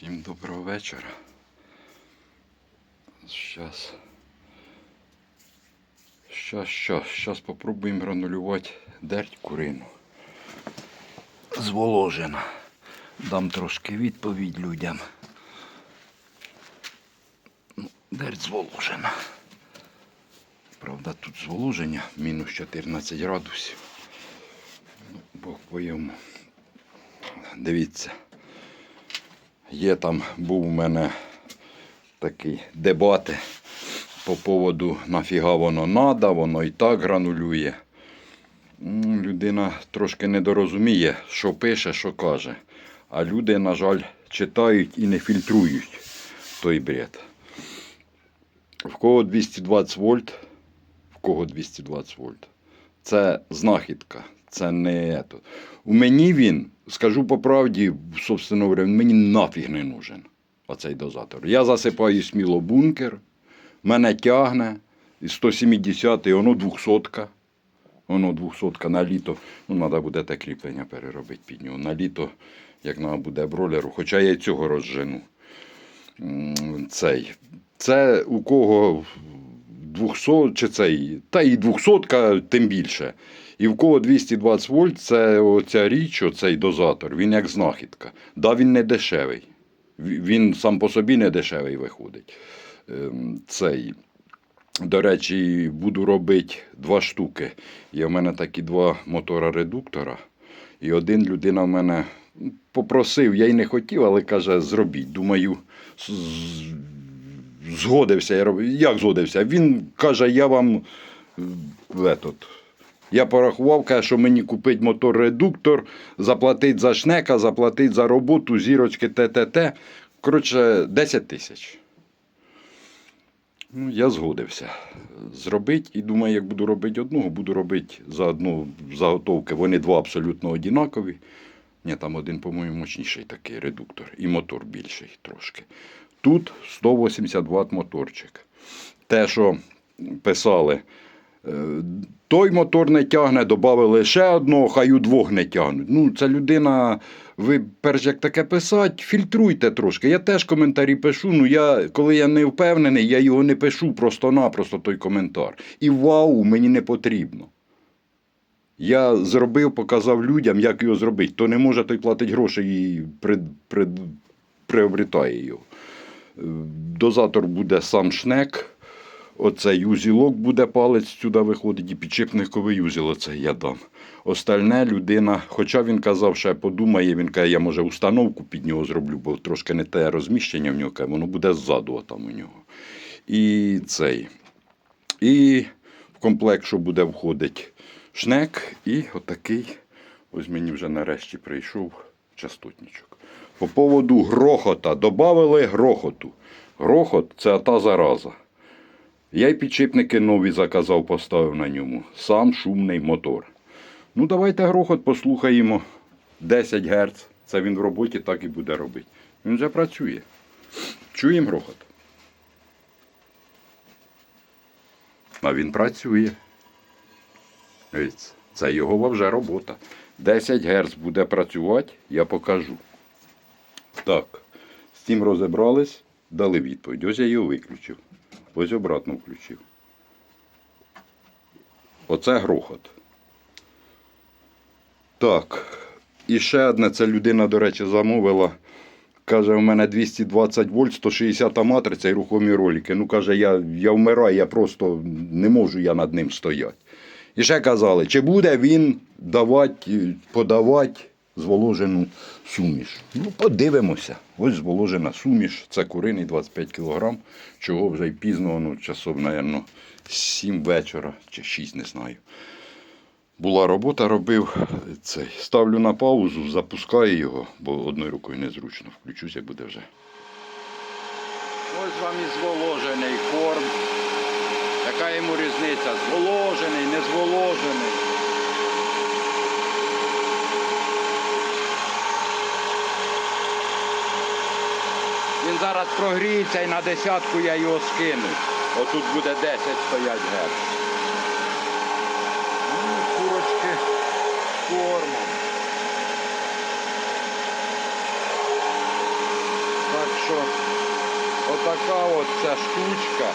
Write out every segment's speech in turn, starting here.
Всім доброго вечора. Щас. Щас, щас, щас попробуємо гранулювати дерть курину. Зволожена. Дам трошки відповідь людям. Ну, Дерть зволожена. Правда, тут зволоження мінус 14 градусів. Ну, Бог по. Дивіться. Є там, був у мене такий дебати по поводу нафіга воно надо, воно і так гранулює. Людина трошки недорозуміє, що пише, що каже. А люди, на жаль, читають і не фільтрують той бред. В кого 220 вольт, в кого 220 вольт. Це знахідка, це не ето. У мені він, скажу по правді, собственно говоря, мені нафіг не нужен. Оцей дозатор. Я засипаю сміло бункер, мене тягне, 170 і воно 200 Воно 200 на літо. Ну, треба буде те кріплення переробити під нього. На літо, як треба буде бролеру, хоча я цього розжену. Цей. Це у кого 200 чи цей, та і 200 тим більше. І в кого 220 вольт, це оця річ, оцей дозатор, він як знахідка. Да, він не дешевий. Він сам по собі не дешевий виходить. Ем, Цей. До речі, буду робити два штуки. Є в мене такі два мотора-редуктора. І один людина в мене попросив, я й не хотів, але каже, зробіть. Думаю, згодився. Я роб- Як згодився? Він каже, я вам этот, я порахував, каже, що мені купить мотор-редуктор, заплатить за шнека, заплатить за роботу, зірочки ТТТ. Коротше, 10 тисяч. Ну, я згодився зробити і думаю, як буду робити одного, буду робити за одну заготовки. Вони два абсолютно однакові. Ні, там один, по-моєму, мощніший такий редуктор. І мотор більший трошки. Тут 180 Вт моторчик. Те, що писали, той мотор не тягне, додали ще одного, хай у двох не тягнуть. Ну, ця людина, ви перш як таке писати, фільтруйте трошки. Я теж коментарі пишу. Ну я, коли я не впевнений, я його не пишу просто-напросто той коментар. І вау, мені не потрібно. Я зробив, показав людям, як його зробити. То не може той платить гроші і при, при, приобретає його. Е, Дозатор буде сам шнек. Оцей узілок буде палець сюди виходить, і підшипниковий узіл оцей я дам. Остальне людина, хоча він казав, що подумає, він каже, я може установку під нього зроблю, бо трошки не те розміщення в нього, каже, воно буде ззаду там у нього. І цей. І в комплект, що буде входить шнек, і отакий, ось мені вже нарешті прийшов частотничок. По поводу грохота. Добавили грохоту. Грохот це та зараза. Я й підшипники нові заказав, поставив на ньому. Сам шумний мотор. Ну, давайте грохот послухаємо. 10 Гц. Це він в роботі так і буде робити. Він вже працює. Чуємо грохот. А він працює. Це його вже робота. 10 Гц буде працювати, я покажу. Так, з цим розібрались, дали відповідь. Ось я його виключив. Ось обратно включив. Оце грохот. Так. І ще одне, це людина, до речі, замовила. Каже, у мене 220 вольт, 160 матриця і рухомі ролики. Ну, каже, я, я вмираю, я просто не можу я над ним стояти. І ще казали, чи буде він давати, подавати зволожену суміш. Ну, подивимося. Ось зволожена суміш. Це куриний 25 кг, чого вже й пізно, ну, часов, мабуть, 7 вечора чи 6, не знаю. Була робота, робив цей. Ставлю на паузу, запускаю його, бо одною рукою незручно. Включуся, буде вже. Ось вам і зволожений корм. Яка йому різниця? Зволожений, не зволожений. Він зараз прогріється і на десятку я його скину. Отут буде 10 стоять герц. Ну, курочки кормом. Так що Отака от ця штучка.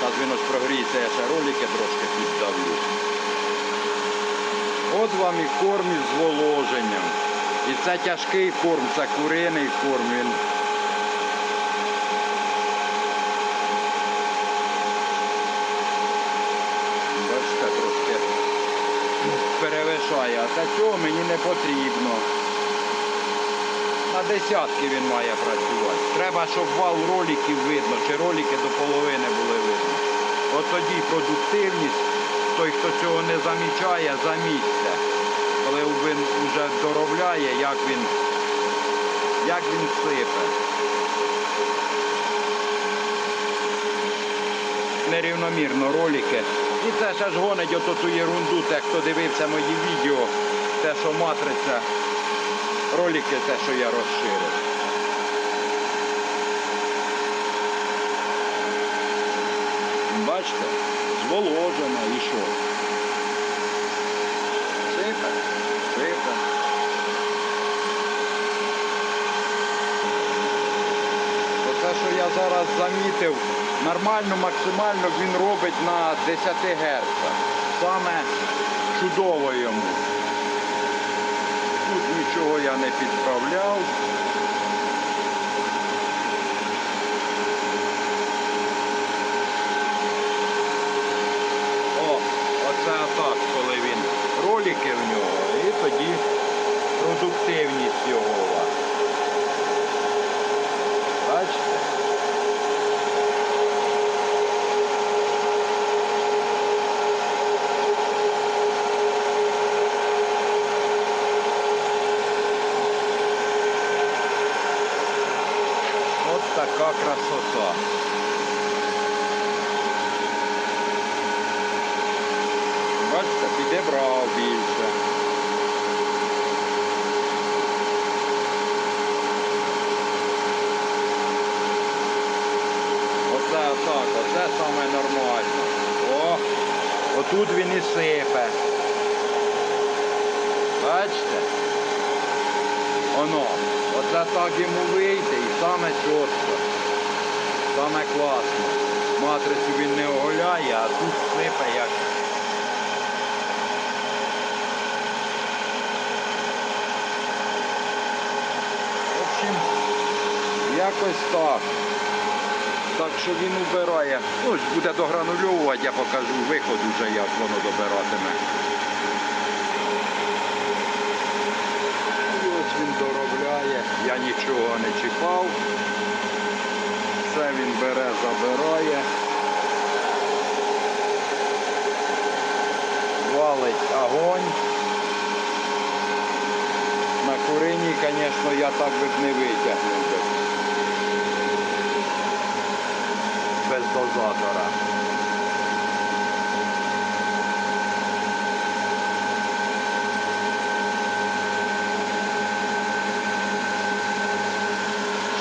Зараз він ось прогріється, я ще ролики трошки піддавлю. От вам і корм із зволоженням. І це тяжкий корм, це куриний корм. Він Бачите, трошки перевишає, а та цього мені не потрібно. На десятки він має працювати. Треба, щоб вал роликів видно, чи ролики до половини були видно. От тоді продуктивність, той, хто цього не замічає, замітьте. Доробляє, як він, як він сипе. Нерівномірно ролики. І це ще ж гонить ото ту ерунду, те, хто дивився мої відео, те, що матриця, ролики, те, що я розширив. Бачите, зволожено і що? Сипе, сипе. Оце, що замітив, нормально, максимально він робить на 10 Гц. Саме чудово йому. Тут нічого я не підправляв. О, оце так, коли він ролики в нього, і тоді продуктивність його. у вас. Бачите? Така красота. Бачите, підібрав більше. Оце так, оце саме нормально. О, отут він і сипе. Бачите? Оно. Оце так йому вийде і саме чітко. Саме класно. Матрицю він не оголяє, а тут сипе як. В общем, якось так. Так що він убирає. Ну, буде догранульовувати, я покажу виход уже, як воно добиратиме. І ось він доробляє, я нічого не чіпав. Все він бере, забирає. Валить огонь. На курині, звісно, я так би не витягнув. Без дозатора.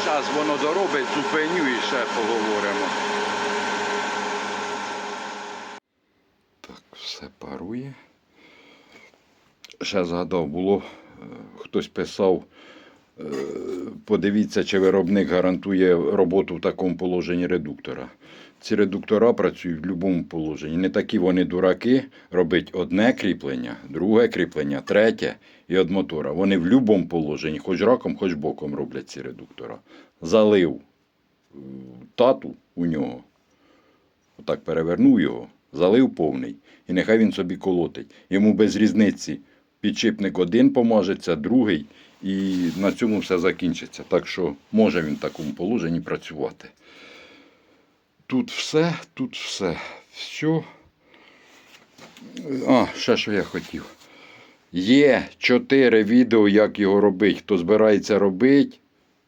Зараз воно доробить, зупиню і ще поговоримо. Так, все. Ще згадав, було, е, хтось писав, е, подивіться, чи виробник гарантує роботу в такому положенні редуктора. Ці редуктора працюють в будь-якому положенні. Не такі вони дураки, робить одне кріплення, друге кріплення, третє і від мотора. Вони в будь-якому положенні, хоч раком, хоч боком роблять ці редуктора. Залив е, тату у нього, отак перевернув його, залив повний. І нехай він собі колотить. Йому без різниці підшипник один помажеться, другий, і на цьому все закінчиться. Так що може він в такому положенні працювати. Тут все, тут все. Все. А, ще що я хотів. Є чотири відео, як його робити. Хто збирається робити,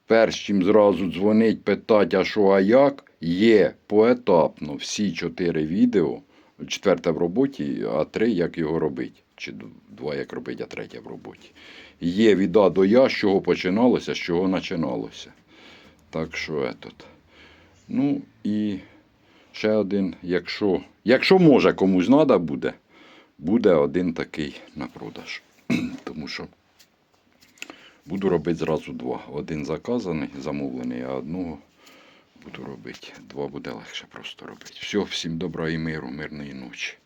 перш чим зразу дзвонить, питати, а що, а як, є поетапно всі чотири відео. Четверте в роботі, а три як його робити. Чи два як робити, а третє в роботі. Є від А до Я, з чого починалося, з чого починалося. Так що етот. Ну і ще один, якщо, якщо може комусь треба буде, буде один такий на продаж. Тому що Буду робити зразу два. Один заказаний, замовлений, а одного буду робити. Два буде легше просто робити. Все, всім добра і миру, мирної ночі.